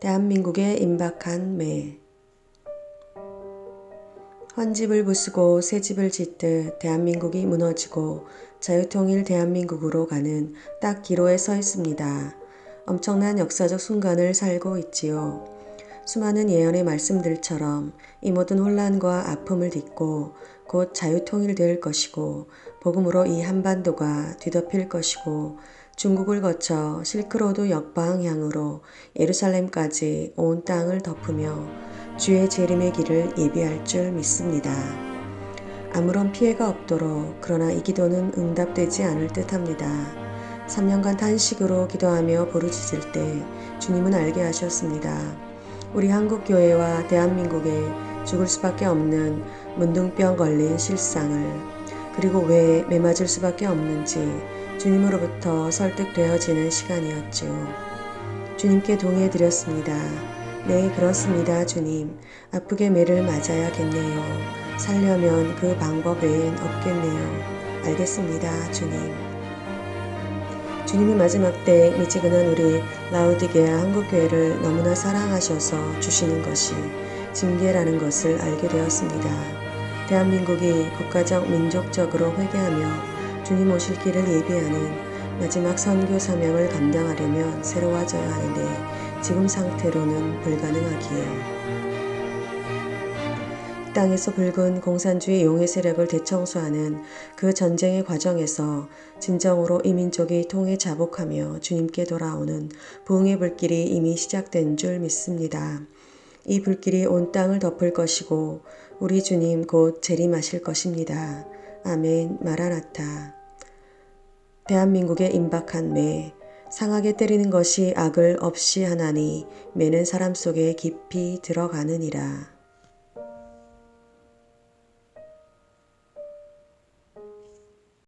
대한민국의 임박한 매 헌집을 부수고 새 집을 짓듯 대한민국이 무너지고 자유통일 대한민국으로 가는 딱 기로에 서 있습니다. 엄청난 역사적 순간을 살고 있지요. 수많은 예언의 말씀들처럼 이 모든 혼란과 아픔을 딛고 곧 자유통일 될 것이고 복음으로 이 한반도가 뒤덮일 것이고 중국을 거쳐 실크로드 역방향으로 예루살렘까지 온 땅을 덮으며 주의 재림의 길을 예비할 줄 믿습니다. 아무런 피해가 없도록 그러나 이 기도는 응답되지 않을 듯 합니다. 3년간 탄식으로 기도하며 부르짖을 때 주님은 알게 하셨습니다. 우리 한국 교회와 대한민국에 죽을 수밖에 없는 문둥병 걸린 실상을 그리고 왜 매맞을 수밖에 없는지 주님으로부터 설득되어지는 시간이었지요. 주님께 동의해 드렸습니다. 네, 그렇습니다, 주님. 아프게 매를 맞아야겠네요. 살려면 그 방법 외엔 없겠네요. 알겠습니다, 주님. 주님이 마지막 때 미지근한 우리 라우디게아 한국교회를 너무나 사랑하셔서 주시는 것이 징계라는 것을 알게 되었습니다. 대한민국이 국가적 민족적으로 회개하며 주님 오실 길을 예비하는 마지막 선교 사명을 감당하려면 새로워져야 하는데 지금 상태로는 불가능하기에 땅에서 붉은 공산주의 용의 세력을 대청소하는 그 전쟁의 과정에서 진정으로 이민족이 통해 자복하며 주님께 돌아오는 부흥의 불길이 이미 시작된 줄 믿습니다. 이 불길이 온 땅을 덮을 것이고 우리 주님 곧 재림하실 것입니다. 아멘 마라나타 대한민국의 임박한 매, 상하게 때리는 것이 악을 없이 하나니 매는 사람 속에 깊이 들어가느니라.